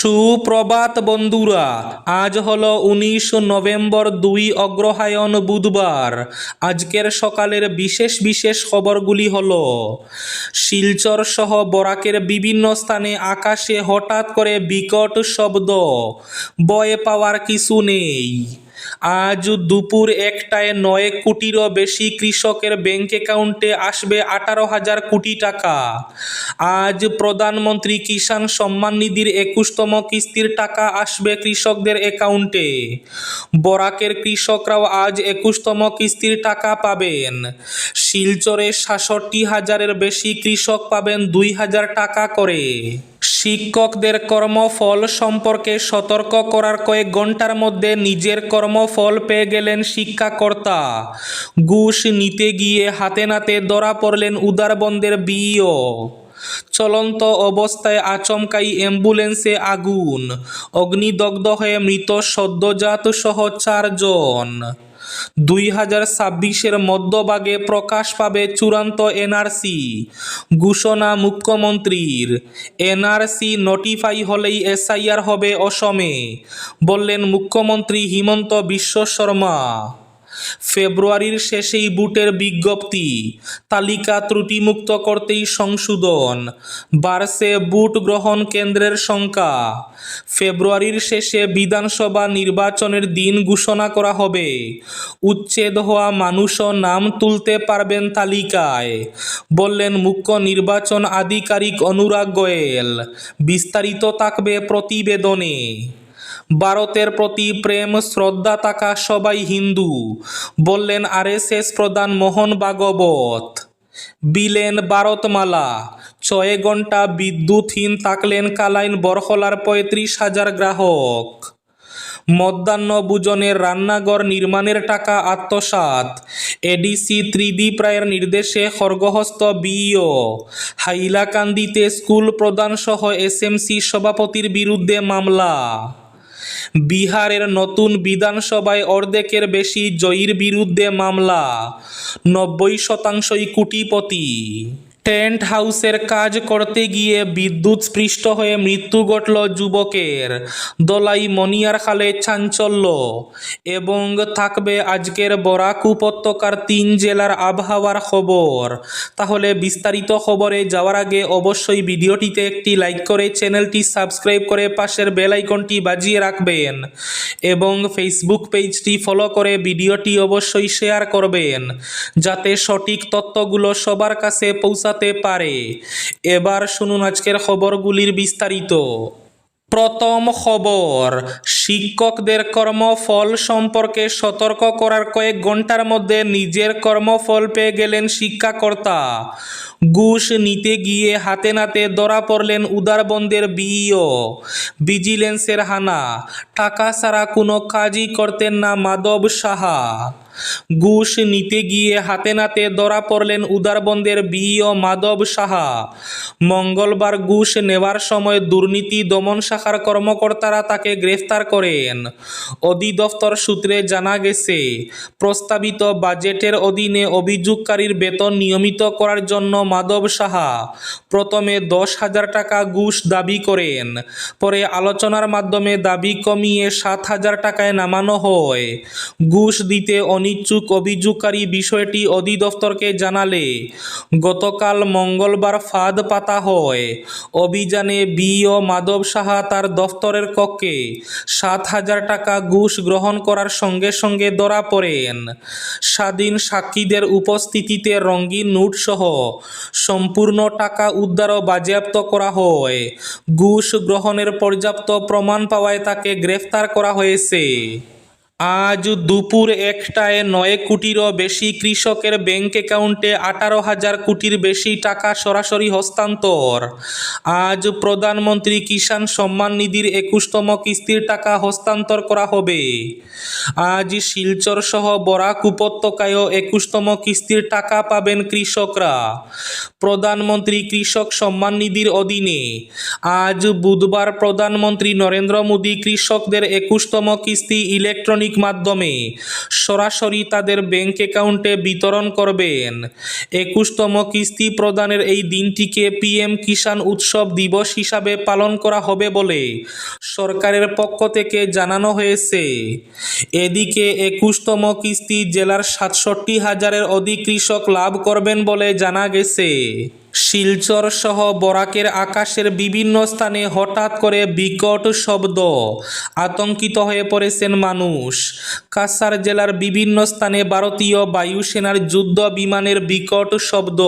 সুপ্রভাত বন্ধুরা, আজ হল উনিশ নভেম্বর দুই অগ্রহায়ণ বুধবার। আজকের সকালের বিশেষ বিশেষ খবরগুলি হল, শিলচর সহ বরাকের বিভিন্ন স্থানে আকাশে হঠাৎ করে বিকট শব্দ বয়ে পাওয়ার কিছু নেই। আজ দুপুর একটায় নয় কোটিরও বেশি কৃষকের ব্যাংক অ্যাকাউন্টে আসবে আঠারো হাজার কোটি টাকা। আজ প্রধানমন্ত্রী কিষাণ সম্মান নিধির একুশতম কিস্তির টাকা আসবে কৃষকদের অ্যাকাউন্টে। বরাকের কৃষকরাও আজ একুশতম কিস্তির টাকা পাবেন। শিলচরে সাতষট্টি হাজারের বেশি কৃষক পাবেন দুই হাজার টাকা করে। শিক্ষকদের কর্মফল সম্পর্কে সতর্ক করার কয়েক ঘণ্টার মধ্যে নিজের কর্মফল পেয়ে গেলেন শিক্ষাকর্তা। ঘুষ নিতে গিয়ে হাতে নাতে ধরা পড়লেন উদারবন্দের বিইও। চলন্ত অবস্থায় আচমকাই অ্যাম্বুলেন্সে আগুন, অগ্নিদগ্ধ হয়ে মৃত সদ্যজাত সহ চারজন। দুই হাজার ছাব্বিশের মধ্যভাগে প্রকাশ পাবে চূড়ান্ত এনআরসি। ঘোষণা মুখ্যমন্ত্রীর। এনআরসি নোটিফাই হলেই এসআইআর হবে অসমে, বললেন মুখ্যমন্ত্রী হিমন্ত বিশ্ব শর্মা। ফেব্রুয়ারির শেষেই বুটের বিজ্ঞপ্তি। তালিকা ত্রুটিমুক্ত করতেই সংশোধন। বাড়ছে বুট গ্রহণ কেন্দ্রের সংখ্যা। ফেব্রুয়ারির শেষে বিধানসভা নির্বাচনের দিন ঘোষণা করা হবে। উচ্ছেদ হওয়া মানুষও নাম তুলতে পারবেন তালিকায়। বললেন মুখ্য নির্বাচন আধিকারিক অনুরাগ গোয়েল। বিস্তারিত থাকবে প্রতিবেদনে। ভারতের প্রতি প্রেম, শ্রদ্ধা থাকা সবাই হিন্দু। বললেন আরএসএস প্রধান মোহন ভাগবত। বিলেন ভারতমালা, ছয় ঘণ্টা বিদ্যুৎহীন থাকলেন কালাইন বরহলার পঁয়ত্রিশ হাজার গ্রাহক। মধ্যাহ্নভোজনের রান্নাঘর নির্মাণের টাকা আত্মসাৎ। এডিসি ত্রিদীপ রায়ের নির্দেশে খড়গহস্ত বিইও। হাইলাকান্দিতে স্কুল প্রধানসহ এসএমসি সভাপতির বিরুদ্ধে মামলা। বিহারের নতুন বিধানসভায় অর্ধেকের বেশি জয়ীর বিরুদ্ধে মামলা নব্বই শতাংশই কোটিপতি। টেন্ট হাউসের কাজ করতে গিয়ে বিদ্যুৎ স্পৃষ্ট হয়ে মৃত্যু ঘটল যুবকের। দলাই মনিয়ার খালে চাঞ্চল্য। এবং থাকবে আজকের বরাক উপত্যকার তিন জেলার আবহাওয়ার খবর। তাহলে বিস্তারিত খবরে যাওয়ার আগে অবশ্যই ভিডিওটিতে একটি লাইক করে চ্যানেলটি সাবস্ক্রাইব করে পাশের বেল বাজিয়ে রাখবেন। এবং ফেসবুক পেজটি ফলো করে ভিডিওটি অবশ্যই শেয়ার করবেন। যাতে সঠিক তথ্যগুলো সবার কাছে পৌঁছাতে পারে। এবার শুনুন আজকের খবরগুলির বিস্তারিত। প্রথম খবর, শিক্ষকদের কর্মফল সম্পর্কে সতর্ক করার কয়েক ঘণ্টার মধ্যে নিজের কর্মফল পেয়ে গেলেন শিক্ষাকর্তা। ঘুষ নিতে গিয়ে হাতে নাতে ধরা পড়লেন উদারবন্দের বিইও। ভিজিলেন্সের হানা, টাকা ছাড়া কোনো কাজই করতেন না মাধব সাহা। ঘুষ নিতে গিয়ে হাতে নাতে ধরা পড়লেন উদারবন্দের বিইও মাধব সাহা। মঙ্গলবার ঘুষ নেওয়ার সময় দুর্নীতি দমন শাখার কর্মকর্তারা তাকে গ্রেফতার করেন। অধিদপ্তর সূত্রে জানা গেছে, প্রস্তাবিত বাজেটের অধীনে অভিযোগকারীর বেতন নিয়মিত করার জন্য মাধব সাহা প্রথমে দশ হাজার টাকা ঘুষ দাবি করেন, পরে আলোচনার মাধ্যমে দাবি কমিয়ে সাত হাজার টাকায় নামানো হয়। ঘুষ দিতে অনিচ্ছুক অভিযোগকারী বিষয়টি অধিদপ্তরকে জানালে, গতকাল মঙ্গলবার ফাঁদ পাতা হয়। অভিযানে বি ও মাধব সাহা তার দফতরের কক্ষে সাত হাজার টাকা ঘুষ গ্রহণ করার সঙ্গে সঙ্গে ধরা পড়েন। স্বাধীন সাক্ষীদের উপস্থিতিতে রঙিন নোটসহ সম্পূর্ণ টাকা উদ্ধার ও বাজেয়াপ্ত করা হয়। ঘুষ গ্রহণের পর্যাপ্ত প্রমাণ পাওয়ায় তাকে গ্রেফতার করা হয়েছে। আজ দুপুর একটায় নয় কোটিরও বেশি কৃষকের ব্যাংক অ্যাকাউন্টে আঠারো হাজার কোটির বেশি টাকা সরাসরি হস্তান্তর। আজ প্রধানমন্ত্রী কিষাণ সম্মান নিধির একুশতম কিস্তির টাকা হস্তান্তর করা হবে। আজ শিলচর সহ বরাক উপত্যকায়ও একুশতম কিস্তির টাকা পাবেন কৃষকরা। প্রধানমন্ত্রী কৃষক সম্মান নিধির অধীনে আজ বুধবার প্রধানমন্ত্রী নরেন্দ্র মোদী কৃষকদের একুশতম কিস্তি ইলেকট্রনিক ইলেকট্রনিক মাধ্যমে সরাসরি তাদের ব্যাংক অ্যাকাউন্টে বিতরণ করবেন। একুশতম কিস্তি প্রদানের এই দিনটিকে পিএম কিষাণ উৎসব দিবস হিসাবে পালন করা হবে বলে সরকারের পক্ষ থেকে জানানো হয়েছে। এদিকে একুশতম কিস্তি জেলার সাতষট্টি হাজারের অধিক কৃষক লাভ করবেন বলে জানা গেছে। শিলচর সহ বরাকের আকাশের বিভিন্ন স্থানে হঠাৎ করে বিকট শব্দ। আতঙ্কিত হয়ে পড়েছেন মানুষ। কাসার জেলার বিভিন্ন স্থানে ভারতীয় বায়ুসেনার যুদ্ধ বিমানের বিকট শব্দ।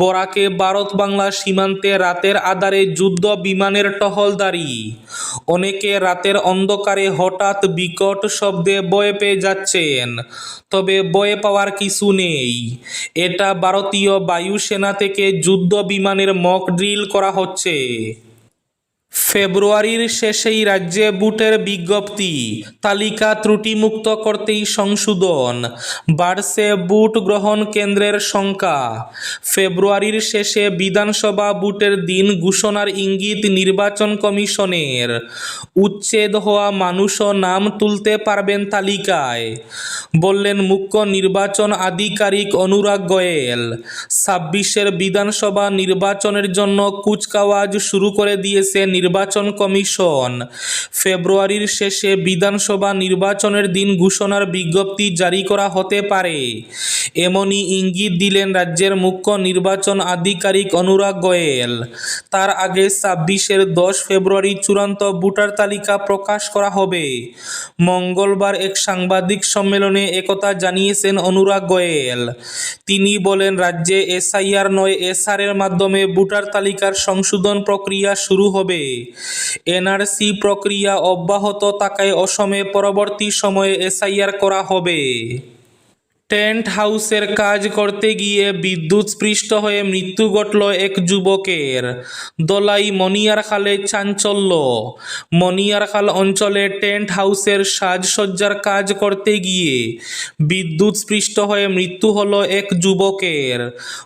বরাকে ভারত বাংলা সীমান্তে রাতের আধারে যুদ্ধ বিমানের টহলদারি অনেকে রাতের অন্ধকারে হঠাৎ বিকট শব্দে বয়ে পেয়ে যাচ্ছেন, তবে বয়ে পাওয়ার কিছু নেই। এটা ভারতীয় বায়ুসেনা থেকে যুদ্ধ বিমানের মক ড্রিল করা হচ্ছে। ফেব্রুয়ারির শেষেই রাজ্যে বুটের বিজ্ঞপ্তি, তালিকা ত্রুটিমুক্ত করতেই সংশোধন, বাড়ছে বুট গ্রহণ কেন্দ্রের সংখ্যা। ফেব্রুয়ারির শেষে বিধানসভা বুটের দিন ঘোষণার ইঙ্গিত নির্বাচন কমিশনের। উচ্ছেদ হওয়া মানুষও নাম তুলতে পারবেন তালিকায়, বললেন মুখ্য নির্বাচন আধিকারিক অনুরাগ গোয়েল। ছাব্বিশের বিধানসভা নির্বাচনের জন্য কুচকাওয়াজ শুরু করে দিয়েছে নির্বাচন কমিশন। ফেব্রুয়ারির শেষে বিধানসভা নির্বাচনের দিন ঘোষণার বিজ্ঞপ্তি জারি করা হতে পারে। এমনই ইঙ্গিত দিলেন রাজ্যের মুখ্য নির্বাচন আধিকারিক অনুরাগ গোয়েল। তার আগে ছাব্বিশের দশ ফেব্রুয়ারি চূড়ান্ত ভোটার তালিকা প্রকাশ করা হবে। মঙ্গলবার এক সাংবাদিক সম্মেলনে একথা জানিয়েছেন অনুরাগ গোয়েল। তিনি বলেন, রাজ্যে এসআইআর নয় এসআর এর মাধ্যমে ভোটার তালিকার সংশোধন প্রক্রিয়া শুরু হবে। এনআরসি প্রক্রিয়া অব্যাহত থাকায় অসমে পরবর্তী সময়ে এসআইআর করা হবে। টেন্ট হাউসের কাজ করতে গিয়ে বিদ্যুৎস্পৃষ্ট হয়ে মৃত্যু ঘটল এক যুবকের। দলাই মনিয়ারখালে চাঞ্চল্য। মনিয়ারখাল অঞ্চলে টেন্ট হাউসের সাজসজ্জার কাজ করতে গিয়ে বিদ্যুৎস্পৃষ্ট হয়ে মৃত্যু হলো এক যুবকের।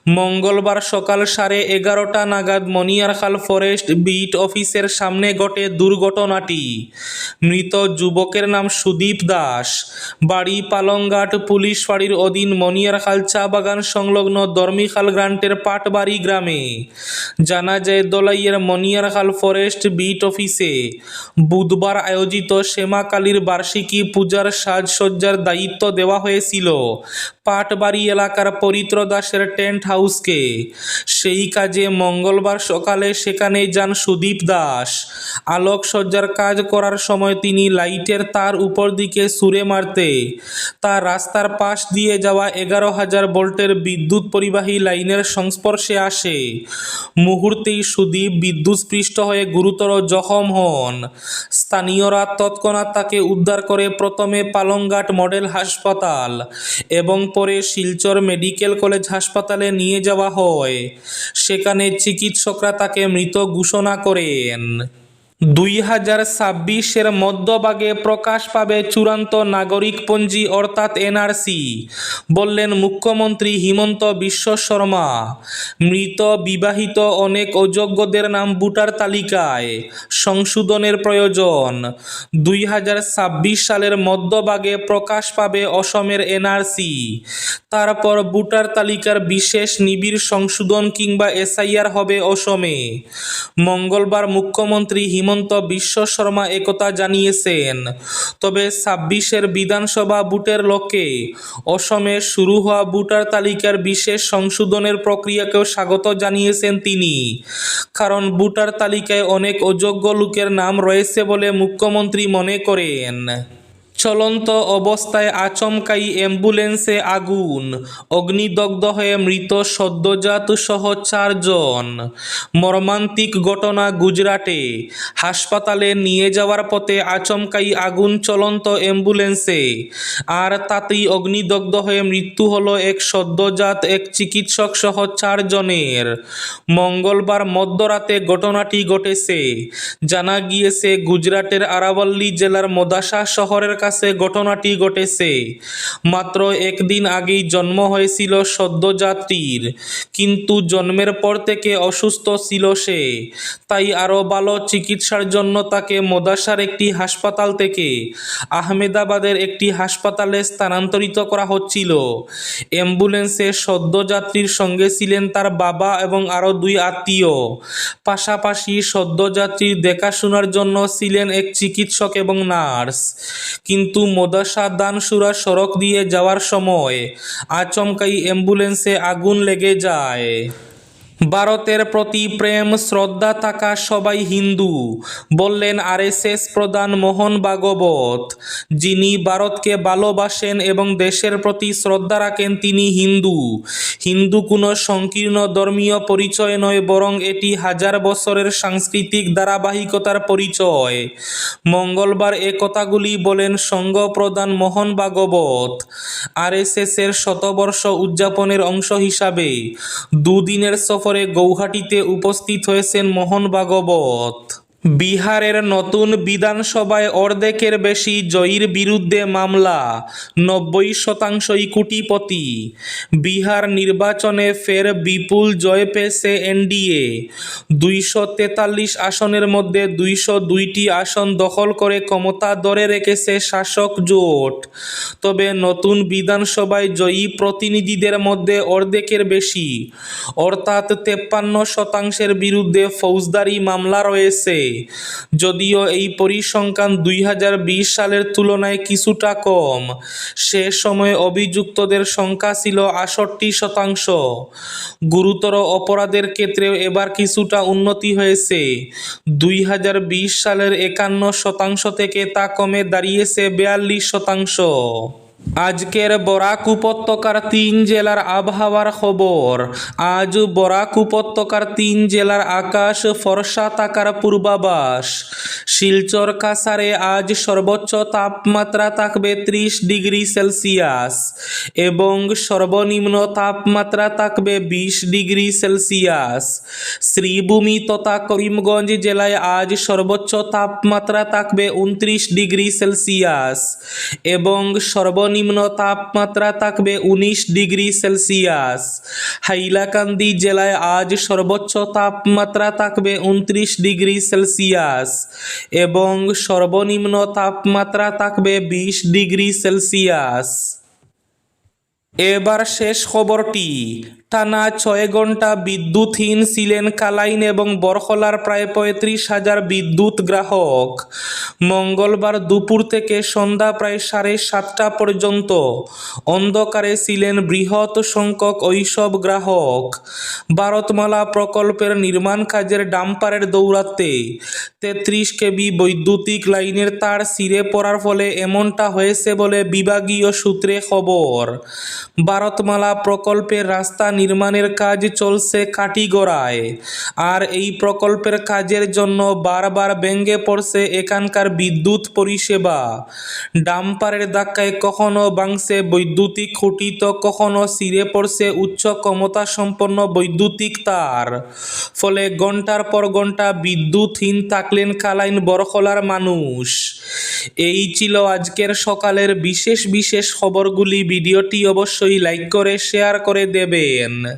মঙ্গলবার সকাল সাড়ে এগারোটা নাগাদ মনিয়ারখাল ফরেস্ট বিট অফিসের সামনে ঘটে দুর্ঘটনাটি। মৃত যুবকের নাম সুদীপ দাস। বাড়ি পালংঘাট পুলিশ ফাঁড়ির অধীন মনিয়ারখাল চা বাগান সংলগ্ন দর্মিখাল গ্রান্টের পাটবাড়ি গ্রামে। জানা যায়, দলাইয়ের মনিয়ারখাল ফরেস্ট বিট অফিসে বুধবার আয়োজিত শ্যামাকালীর বার্ষিকী পূজার সাজসজ্জার দায়িত্ব দেওয়া হয়েছিল পাটবাড়ি এলাকার পরিত্র দাসের টেন্ট হাউসকে। সেই কাজে মঙ্গলবার সকালে সেখানে যান সুদীপ দাস। আলোকসজ্জার কাজ করার সময় তিনি লাইটের তার উপর দিকে সুরে মারতে, তার রাস্তার পাশ দিয়ে যাওয়া এগারো হাজার ভোল্টের বিদ্যুৎ পরিবাহী লাইনের সংস্পর্শে আসে। মুহূর্তেই সুদীপ বিদ্যুৎস্পৃষ্ট হয়ে গুরুতর জখম হন। স্থানীয়রা তৎক্ষণাৎ তাকে উদ্ধার করে প্রথমে পালংঘাট মডেল হাসপাতাল এবং পরে শিলচর মেডিকেল কলেজ হাসপাতালে নিয়ে যাওয়া হয়। সেখানে চিকিৎসকরা তাকে মৃত ঘোষণা করেন। দুই হাজার ছাব্বিশের মধ্যভাগে প্রকাশ পাবে চূড়ান্ত নাগরিকপঞ্জি, অর্থাৎ এনআরসি, বললেন মুখ্যমন্ত্রী হিমন্ত বিশ্ব শর্মা। মৃত, বিবাহিত অনেক অযোগ্যদের নাম ভোটার তালিকায়। সংশোধনের প্রয়োজন। দুই হাজার ছাব্বিশ সালের মধ্যভাগে প্রকাশ পাবে অসমের এনআরসি। তারপর ভোটার তালিকার বিশেষ নিবিড় সংশোধন কিংবা এসআইআর হবে অসমে। মঙ্গলবার মুখ্যমন্ত্রী হিমন্ত বিশ্ব শর্মা একথা জানিয়েছেন, তবে ছাব্বিশের বিধানসভা ভোটের লক্ষ্যে অসমে শুরু হওয়া ভোটার তালিকার বিশেষ সংশোধনের প্রক্রিয়াকেও স্বাগত জানিয়েছেন তিনি। কারণ ভোটার তালিকায় অনেক অযোগ্য লোকের নাম রয়েছে বলে মুখ্যমন্ত্রী মনে করেন। চলন্ত অবস্থায় আচমকাই অ্যাম্বুলেন্সে আগুন অগ্নিদগ্ধ হয়ে মৃত সদ্যজাত সহ চারজন। মর্মান্তিক ঘটনা গুজরাটে। হাসপাতালে নিয়ে যাওয়ার পথে আচমকাই আগুন চলন্ত অ্যাম্বুলেন্সে। আর তাতেই অগ্নিদগ্ধ হয়ে মৃত্যু হলো এক সদ্যজাত, এক চিকিৎসক সহ চারজনের। মঙ্গলবার মধ্যরাতে ঘটনাটি ঘটেছে। জানা গিয়েছে, গুজরাটের আরাবল্লী জেলার মদাসা শহরের কাছে টেক্সাসে ঘটনাটি ঘটেছে। মাত্র একদিন আগেই জন্ম হয়েছিল সদ্যযাত্রীর কিন্তু জন্মের পর থেকে অসুস্থ ছিল সে। তাই আরও ভালো চিকিৎসার জন্য তাকে মদাসার একটি হাসপাতাল থেকে আহমেদাবাদের একটি হাসপাতালে স্থানান্তরিত করা হচ্ছিল। অ্যাম্বুলেন্সে সদ্যযাত্রীর সঙ্গে ছিলেন তার বাবা এবং আরও দুই আত্মীয়। পাশাপাশি সদ্যযাত্রীর দেখাশোনার জন্য ছিলেন এক চিকিৎসক এবং নার্স। কিন্তু মোদাসা দানসুরা সড়ক দিয়ে যাওয়ার সময় আচমকাই অ্যাম্বুলেন্সে আগুন লেগে যায়। ভারতের প্রতি প্রেম, শ্রদ্ধা থাকা সবাই হিন্দু, বললেন আরএসএস প্রধান মোহন ভাগবত। যিনি ভারতকে ভালোবাসেন এবং দেশের প্রতি শ্রদ্ধা রাখেন তিনি হিন্দু। হিন্দু কোনো সংকীর্ণ ধর্মীয় পরিচয় নয়, বরং এটি হাজার বছরের সাংস্কৃতিক ধারাবাহিকতার পরিচয়। মঙ্গলবার এ কথাগুলি বলেন সংঘ প্রধান মোহন ভাগবত, আরএসএসের শতবর্ষ উদযাপনের অংশ হিসাবে। দুদিনের সফরে গৌহাটিতে উপস্থিত হয়েছেন মোহন ভাগবত। বিহারের নতুন বিধানসভায় অর্ধেকের বেশি জয়ীর বিরুদ্ধে মামলা, নব্বই শতাংশই কোটিপতি। বিহার নির্বাচনে ফের বিপুল জয় পেয়েছে এনডিএ। দুইশো তেতাল্লিশ আসনের মধ্যে দুইশো দুইটি আসন দখল করে ক্ষমতা ধরে রেখেছে শাসক জোট। তবে নতুন বিধানসভায় জয়ী প্রতিনিধিদের মধ্যে অর্ধেকের বেশি। অর্থাৎ তেপ্পান্ন শতাংশের বিরুদ্ধে ফৌজদারি মামলা রয়েছে। যদিও এই পরিসংখ্যান দুই হাজার বিশ সালের তুলনায় কিছুটা কম, সে সময় অভিযুক্তদের সংখ্যা ছিল আষট্টি শতাংশ। গুরুতর অপরাধের ক্ষেত্রেও এবার কিছুটা উন্নতি হয়েছে। দুই হাজার বিশ সালের একান্ন শতাংশ থেকে তা কমে দাঁড়িয়েছে বিয়াল্লিশ শতাংশ। আজকের বরাক উপত্যকার তিন জেলার আবহাওয়ার খবর। আজ বরাক উপত্যকার তিন জেলার আকাশ ফরসাত থাকার পূর্বাভাস। শিলচর কাসারে আজ সর্বোচ্চ তাপমাত্রা থাকবে ত্রিশ ডিগ্রি সেলসিয়াস এবং সর্বনিম্ন তাপমাত্রা থাকবে বিশ ডিগ্রি সেলসিয়াস। শ্রীভূমি তথা করিমগঞ্জ জেলায় আজ সর্বোচ্চ তাপমাত্রা থাকবে উনত্রিশ ডিগ্রি সেলসিয়াস এবং সর্বনিম্ন তাপমাত্রা থাকবে উনিশ ডিগ্রি সেলসিয়াস। হাইলাকান্দি জেলায় আজ সর্বোচ্চ তাপমাত্রা থাকবে উনত্রিশ ডিগ্রি সেলসিয়াস এবং সর্বনিম্ন তাপমাত্রা থাকবে বিশ ডিগ্রি সেলসিয়াস। এবার শেষ খবরটি। টানা ছয় ঘণ্টা বিদ্যুৎহীন ছিলেন কালাইন এবং বরখলার প্রায় পঁয়ত্রিশ হাজার বিদ্যুৎ গ্রাহক। মঙ্গলবার দুপুর থেকে সন্ধ্যা প্রায় সাড়ে সাতটা পর্যন্ত অন্ধকারে ছিলেন বৃহৎ সংখ্যক ওইসব গ্রাহক। ভারতমালা প্রকল্পের নির্মাণ কাজের ডাম্পারের দৌরাত্মে তেত্রিশ কেবি বৈদ্যুতিক লাইনের তার ছিঁড়ে পড়ার ফলে এমনটা হয়েছে বলে বিভাগীয় সূত্রে খবর। ভারতমালা প্রকল্পের রাস্তা নির্মাণের কাজ চলছে কাটিগড়ায় আর এই প্রকল্পের কাজের জন্য বারবার ব্যঙ্গে পড়ছে এখানকার বিদ্যুৎ পরিষেবা। ডাম্পারের ধাক্কায় কখনো বাংছে বৈদ্যুতিক খুঁটি, তো কখনো ছিঁড়ে পড়ছে উচ্চ ক্ষমতা সম্পন্ন বৈদ্যুতিক তার। ফলে ঘণ্টার পর ঘণ্টা বিদ্যুৎহীন থাকলেন কালাইন বরখলার মানুষ। এই ছিল আজকের সকালের বিশেষ বিশেষ খবরগুলি। ভিডিওটি অবশ্যই লাইক করে, শেয়ার করে দেবেন। ಯನ್ನು